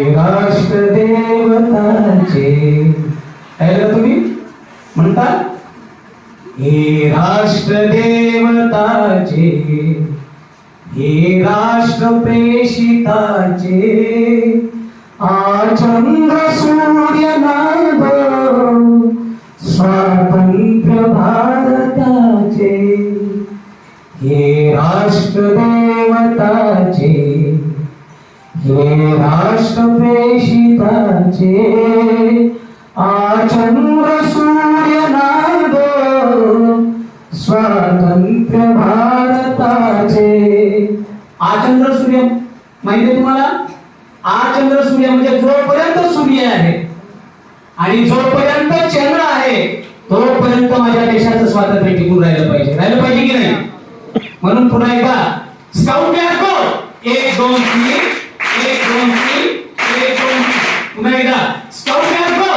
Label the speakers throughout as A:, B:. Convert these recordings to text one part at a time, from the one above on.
A: राष्ट्र देवताचे ऐकलं तुम्ही? म्हणता हे राष्ट्र देवताचे हे राष्ट्र प्रेषिताचे आचंद्र सूर्य नाद स्वातंत्र्य भारताचे हे राष्ट्र देवताचे हे राष्ट्र प्रेषिताचे आचंद्र सूर्य नाद स्वातंत्र्य भारताचे. आचंद्र सूर्य माहिती आहे तुम्हाला? आचंद्र सूर्य म्हणजे जोपर्यंत सूर्य आहे आणि जोपर्यंत चंद्र आहे तोपर्यंत माझ्या देशाचं स्वातंत्र्य टिकून राहिलं पाहिजे. राहिलं पाहिजे की नाही? म्हणून पुन्हा एकदा स्काउट एक दोन तीन एक दोन तीन एक दोन तीन पुन्हा एकदा स्काउट यार्को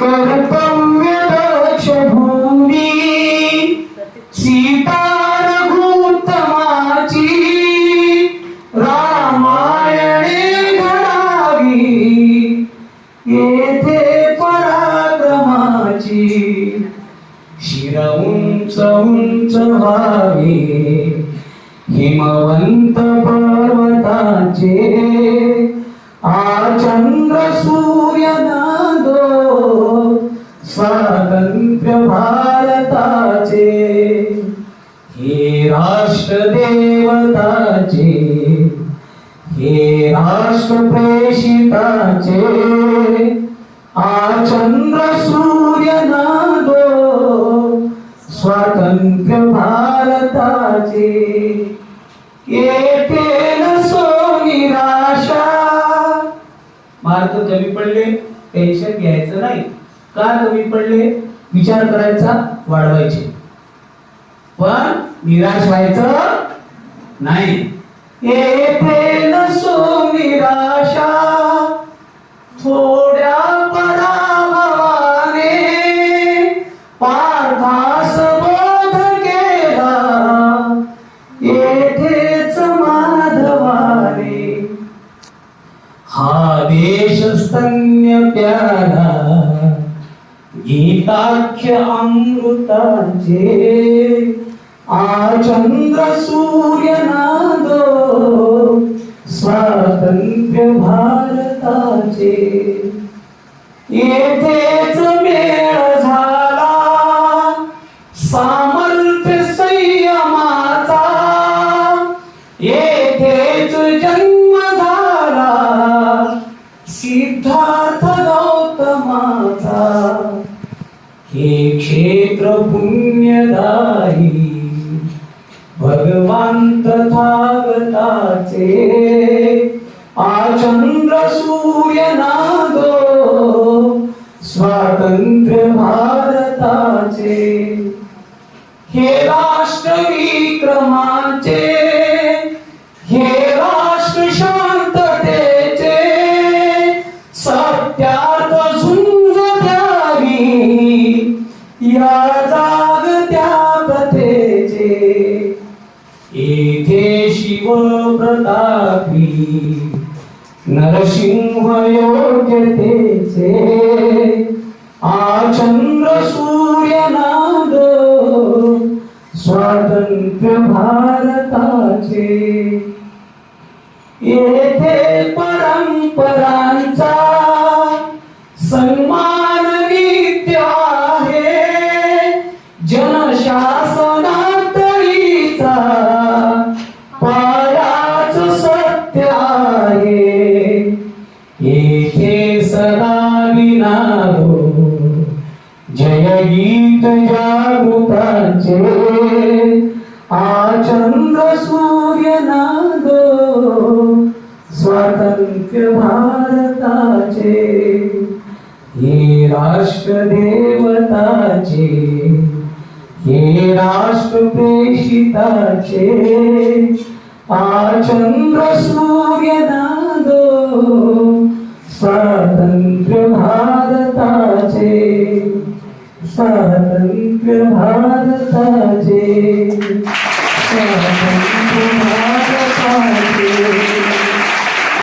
A: कर्तव्य दक्ष भूमी सीता रघुत्तमाची रामायणे घडावी येथे पराक्रमाची शिर उंच उंच व्हावे. हिमवंत पर्वताचे आचंद्र देवताचे हे राष्ट्रप्रेषिताचे आचंद्र सूर्य नादो स्वातंत्र्य भारताचे. येते नसो निराशा मार्क कमी पडले टेन्शन घ्यायचं नाही. का कमी पडले? विचार करायचा वाढवायचे. पण निराश व्हायचं नाही. येथे नसो निराशा थोड्या पराभवाने पार्थास बोध केला. येथेच माधवाने. हा देश स्तन्य प्याला गीताख्य अमृताचे आचंद्र सूर्य नादो स्वातंत्र्य भारताचे. येथेच मेळ झाला सामर्थ्य संयमाचा. येथेच जन्म झाला सिद्धार्थ गौतमाचा. हे क्षेत्र पुण्यदायी. भगवंत तथागताचे आचंद्र सूर्य नागो स्वातंत्र्य भारताचे. हे राष्ट्र प्रतापी नरसिंह योग्यतेचे आचंद्र सूर्य नाद स्वातंत्र्य भारताचे. येथे परंपरा जय गीत जागृताचे आचंद्र सूर्य नादो स्वातंत्र्य भारताचे हे राष्ट्र देवताचे हे राष्ट्र प्रेषिताचे आचंद्र सूर्य नादो स्वातंत्र्य भारताचे सात्विक भारताचे सात्विक भारताचे